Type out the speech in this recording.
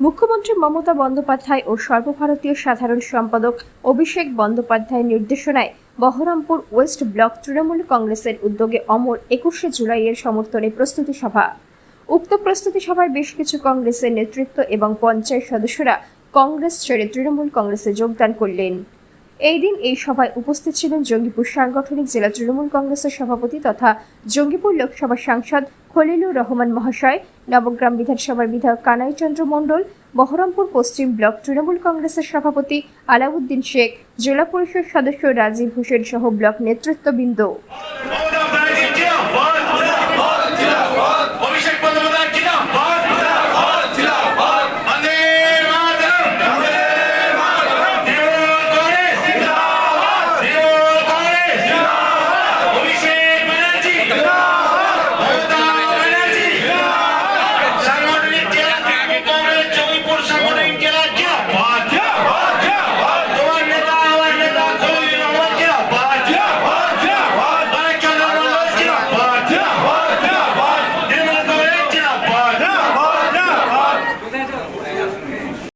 মুখ্যমন্ত্রী মমতা বন্দ্যোপাধ্যায় ও সর্বভারতীয় সাধারণ সম্পাদক অভিষেক বন্দ্যোপাধ্যায়ের নির্দেশনায় বহরমপুর ওয়েস্ট ব্লক তৃণমূল কংগ্রেসের উদ্যোগে অমর একুশে জুলাইয়ের সমর্থনে প্রস্তুতি সভা। উক্ত প্রস্তুতি সভায় বেশ কিছু কংগ্রেসের নেতৃত্ব এবং পঞ্চায়েত সদস্যরা কংগ্রেস ছেড়ে তৃণমূল কংগ্রেসে যোগদান করলেন। এই দিন এই সভায় উপস্থিত ছিলেন জঙ্গিপুর সাংগঠনিক জেলা তৃণমূল কংগ্রেসের সভাপতি তথা জঙ্গিপুর লোকসভা সাংসদ খলিলুর রহমান মহাশয়, নবগ্রাম বিধানসভার বিধায়ক কানাই চন্দ্র মণ্ডল, বহরমপুর পশ্চিম ব্লক তৃণমূল কংগ্রেসের সভাপতি আলাউদ্দিন শেখ, জেলা পরিষদ সদস্য রাজীব হোসেন সহ ব্লক নেতৃত্ববৃন্দ।